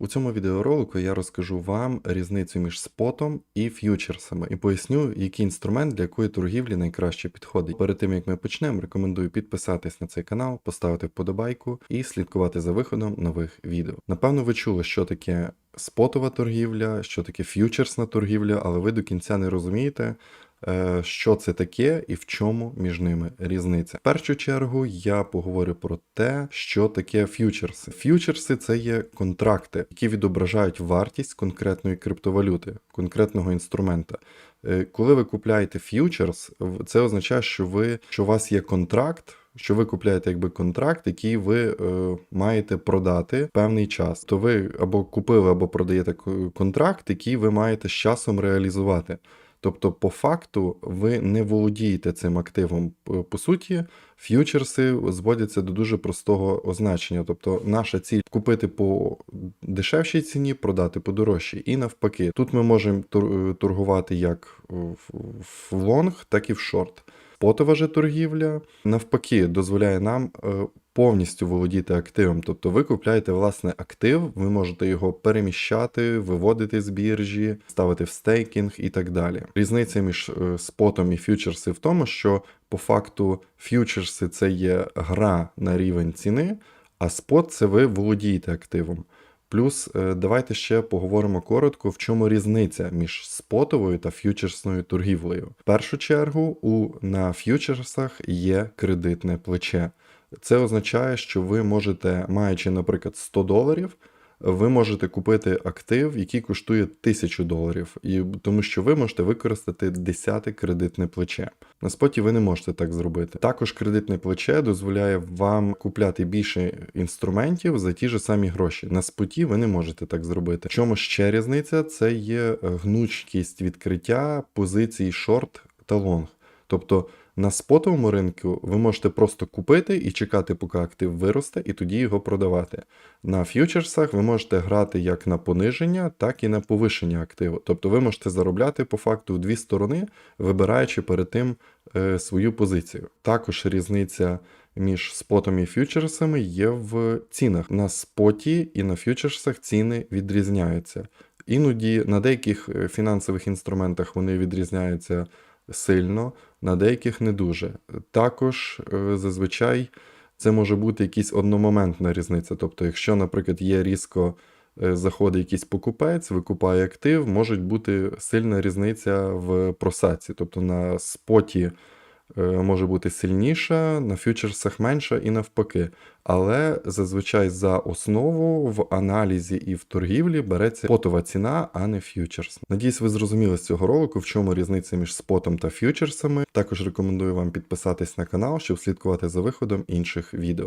У цьому відеоролику я розкажу вам різницю між спотом і ф'ючерсами і поясню, який інструмент для якої торгівлі найкраще підходить. Перед тим як ми почнемо, рекомендую підписатись на цей канал, поставити вподобайку і слідкувати за виходом нових відео. Напевно, ви чули, що таке спотова торгівля, що таке ф'ючерсна торгівля, але ви до кінця не розумієте. Е, Що це таке і в чому між ними різниця? В першу чергу я поговорю про те, що таке ф'ючерси. Ф'ючерси це є контракти, які відображають вартість конкретної криптовалюти, конкретного інструмента. Е, Коли ви купляєте ф'ючерс, це означає, що ви що у вас є контракт. Що ви купляєте якби контракт, який ви е, маєте продати певний час. То ви або купили, або продаєте контракт, який ви маєте з часом реалізувати. Тобто, по факту, ви не володієте цим активом. По суті, ф'ючерси зводяться до дуже простого означення. Тобто, наша ціль купити по дешевшій ціні, продати по дорожчій. І навпаки, тут ми можемо тур- торгувати як в лонг, так і в шорт. Спотова же торгівля навпаки дозволяє нам е, повністю володіти активом. Тобто ви купляєте власне актив, ви можете його переміщати, виводити з біржі, ставити в стейкінг і так далі. Різниця між е, спотом і ф'ючерси в тому, що по факту ф'ючерси це є гра на рівень ціни, а спот це ви володієте активом. Плюс е, давайте ще поговоримо коротко, в чому різниця між спотовою та ф'ючерсною торгівлею. В першу чергу, у на ф'ючерсах є кредитне плече. Це означає, що ви можете, маючи, наприклад, 100 доларів, ви можете купити актив, який коштує 1000 доларів, і тому що ви можете використати 10 кредитне плече. На споті ви не можете так зробити. Також кредитне плече дозволяє вам купляти більше інструментів за ті ж самі гроші. На споті ви не можете так зробити. В чому ще різниця? Це є е, гнучкість відкриття позицій шорт та лонг. Тобто на спотовому ринку ви можете просто купити і чекати, поки актив виросте, і тоді його продавати. На ф'ючерсах ви можете грати як на пониження, так і на повишення активу. Тобто ви можете заробляти по факту в дві сторони, вибираючи перед тим е, свою позицію. Також різниця між спотом і ф'ючерсами є в цінах. На споті і на ф'ючерсах ціни відрізняються. Іноді на деяких е, фінансових інструментах вони відрізняються сильно, на деяких не дуже. Також е, зазвичай це може бути якась одномоментна різниця. Тобто, якщо, наприклад, є різко е, заходить якийсь покупець, викупає актив, може бути сильна різниця в просаці, Тобто на споті може бути сильніша, на фьючерсах менша і навпаки. Але зазвичай за основу в аналізі і в торгівлі береться спотова ціна, а не фьючерс. Надіюсь, ви зрозуміли з цього ролику, в чому різниця між спотом та фьючерсами. Також рекомендую вам підписатись на канал, щоб слідкувати за виходом інших відео.